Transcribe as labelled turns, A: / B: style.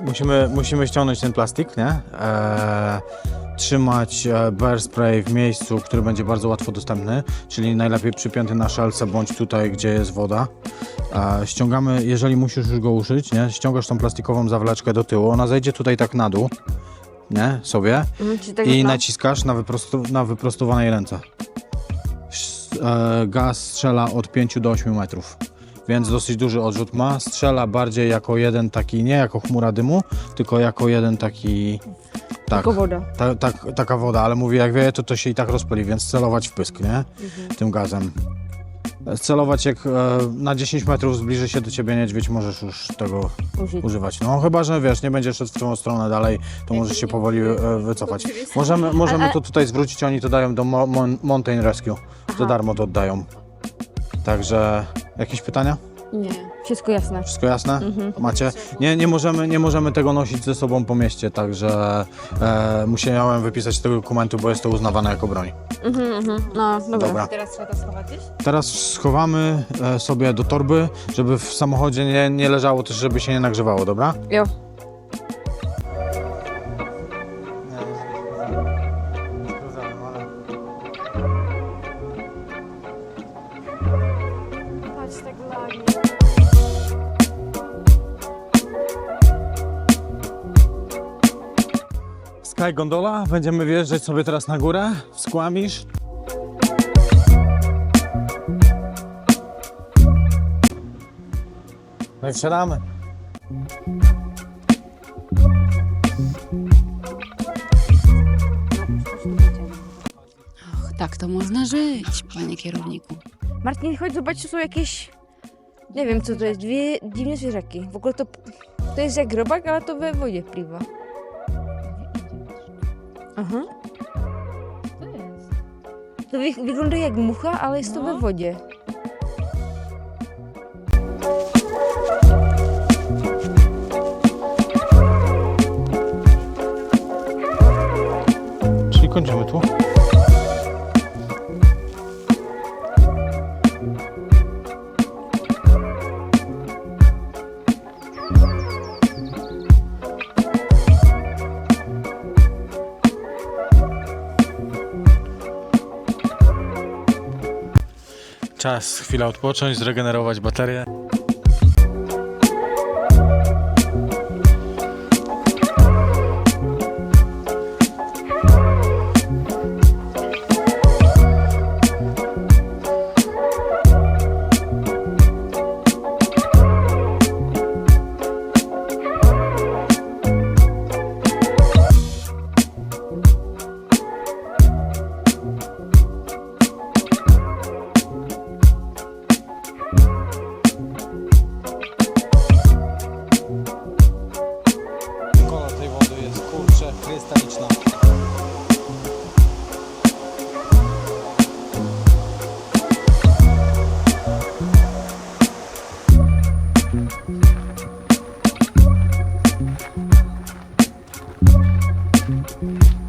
A: musimy, musimy ściągnąć ten plastik, nie? Eee, trzymać e, bear spray w miejscu, który będzie bardzo łatwo dostępny, czyli najlepiej przypięty na szelce bądź tutaj, gdzie jest woda. E, ściągamy, jeżeli musisz już go uszyć, nie? Ściągasz tą plastikową zawleczkę do tyłu, ona zejdzie tutaj tak na dół, nie? Sobie
B: Mhm, tak
A: i naciskasz na, wyprostu, na wyprostowanej ręce. E, gaz strzela od 5 do 8 metrów, więc dosyć duży odrzut ma. Strzela bardziej jako jeden taki, nie jako chmura dymu, tylko jako jeden taki. Tak,
B: Tylko woda.
A: ta, tak, taka woda, ale mówię, jak wieje, to to się i tak rozpali, więc celować w pysk, nie? Tym gazem. Celować jak e, na 10 metrów zbliży się do ciebie niedźwiedź, możesz już tego
B: Użyć.
A: używać. No chyba, że wiesz, nie będziesz szedł w tą stronę dalej, to możesz się powoli e, wycofać. Możemy, możemy to tutaj zwrócić, oni to dają do Mo- Mon- Mountain Rescue. Za darmo to oddają. Także jakieś pytania?
B: Nie, wszystko jasne.
A: Wszystko jasne? Macie? Nie, nie, możemy, nie możemy tego nosić ze sobą po mieście, także e, musiałem wypisać tego dokumentu, bo jest to uznawane jako broń.
B: Mhm, mhm. No, dobra.
A: Dobra.
C: Teraz trzeba to schować gdzieś?
A: Teraz schowamy e, sobie do torby, żeby w samochodzie nie, nie leżało też, żeby się nie nagrzewało, dobra?
B: Jo.
A: Sky Gondola, będziemy wjeżdżać sobie teraz na górę, skłamisz. No i wsiadamy.
C: Och, tak to można żyć, panie kierowniku.
B: Martin, chodź zobacz, czy są jakieś... Nie wiem, co to jest. Dwie dziwne zwierzaki. W ogóle to... To jest jak robak, ale to we wodzie pływa. Aha.
C: To jest.
B: To wy wygląda jak mucha, ale jest to
C: No.
B: we wodzie.
A: Czyli kończymy tu. Czas chwilę odpocząć, zregenerować baterię. jeszcze krystaliczna. thank